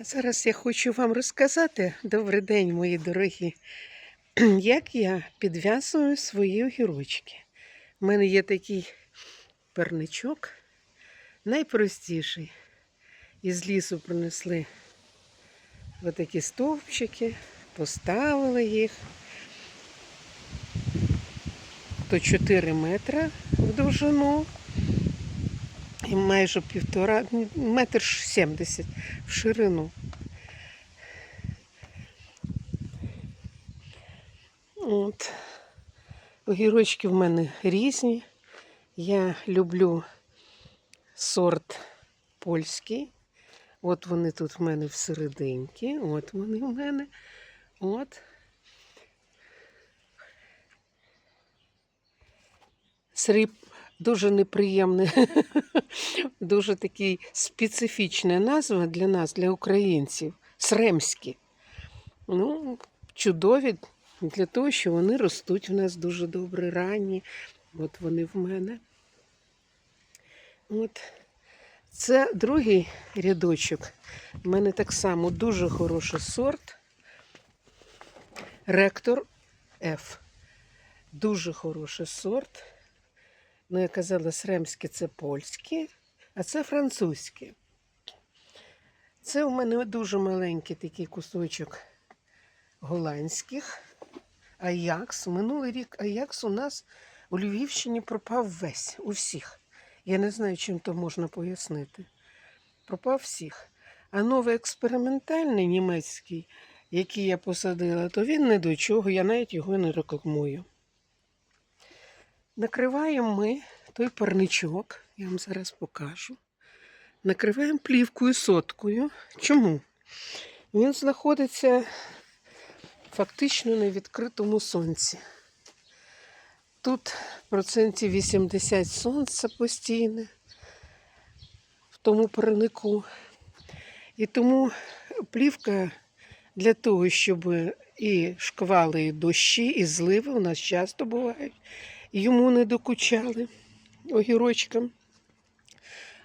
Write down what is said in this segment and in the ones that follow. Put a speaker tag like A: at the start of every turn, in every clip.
A: Зараз я хочу вам розказати, добрий день, мої дорогі, як я підв'язую свої огірочки. У мене є такий перничок, найпростіший. Із лісу принесли отакі стовпчики, поставили їх. То 4 метри в довжину і майже півтора, метр сімдесят в ширину. От. Огірочки в мене різні. Я люблю сорт польський. От вони тут в мене всерединки. От вони в мене. От. Сріб дуже неприємний, дуже такий специфічна назва для нас, для українців. Сремські. Ну, чудові для того, що вони ростуть у нас дуже добре ранні. От вони в мене. От. Це другий рядочок. У мене так само дуже хороший сорт. Ректор F. Дуже хороший сорт. Ну, я казала, сремські це польські, а це французькі. Це у мене дуже маленький такий кусочок голландських. Аякс. Минулий рік Аякс у нас у Львівщині пропав весь, у всіх. Я не знаю, чим то можна пояснити. Пропав всіх. А новий експериментальний німецький, який я посадила, то він не до чого, я навіть його не рекламую. Накриваємо ми той парничок, я вам зараз покажу. Накриваємо плівкою соткою. Чому? Він знаходиться фактично на відкритому сонці. Тут процентів 80 сонця постійне в тому парнику. І тому плівка для того, щоб і шквали, і дощі, і зливи у нас часто бувають йому не докучали огірочкам.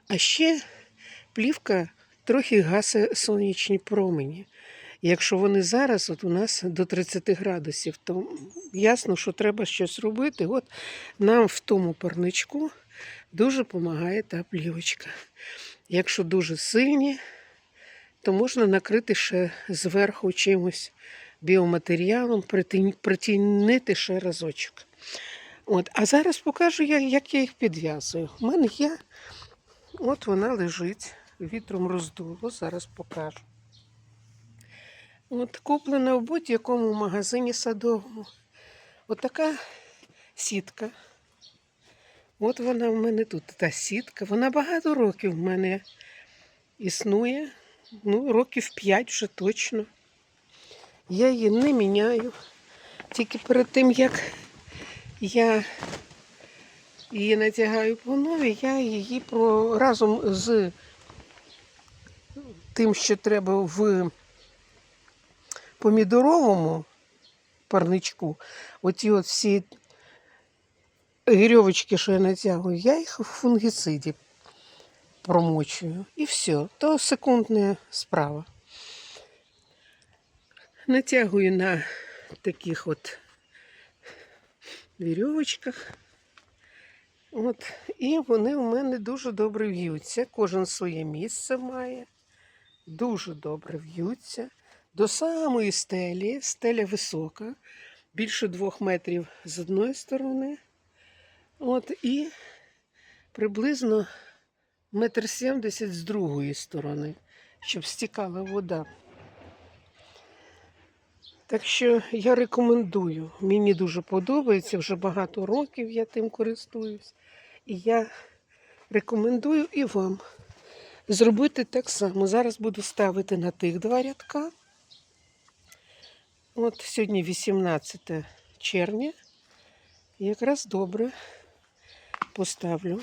A: А ще плівка трохи гасе сонячні промені. Якщо вони зараз от у нас до 30 градусів, то ясно, що треба щось робити. От нам в тому парничку дуже допомагає та плівочка. Якщо дуже сильні, то можна накрити ще зверху чимось біоматеріалом, притін- притінити ще разочок. От, а зараз покажу, я, як я їх підв'язую. У мене є, от вона лежить, вітром роздуло, зараз покажу. От куплена в будь-якому магазині садовому. От така сітка. От вона в мене тут, та сітка. Вона багато років в мене існує. Ну, років 5 вже точно. Я її не міняю. Тільки перед тим, як я її натягаю по новій, я її про... разом з тим, що треба в помідоровому парничку, оті от всі гірьовочки, що я натягую, я їх в фунгіциді промочую. І все. То секундна справа. Натягую на таких от вірьовочках. От, і вони у мене дуже добре в'ються. Кожен своє місце має. Дуже добре в'ються. До самої стелі. Стеля висока, більше двох метрів з одної сторони. От, і приблизно метр сімдесят з другої сторони, щоб стікала вода. Так що я рекомендую. Мені дуже подобається, вже багато років я тим користуюсь. І я рекомендую і вам зробити так само. Зараз буду ставити на тих два рядка. От сьогодні 18 червня. Якраз добре поставлю.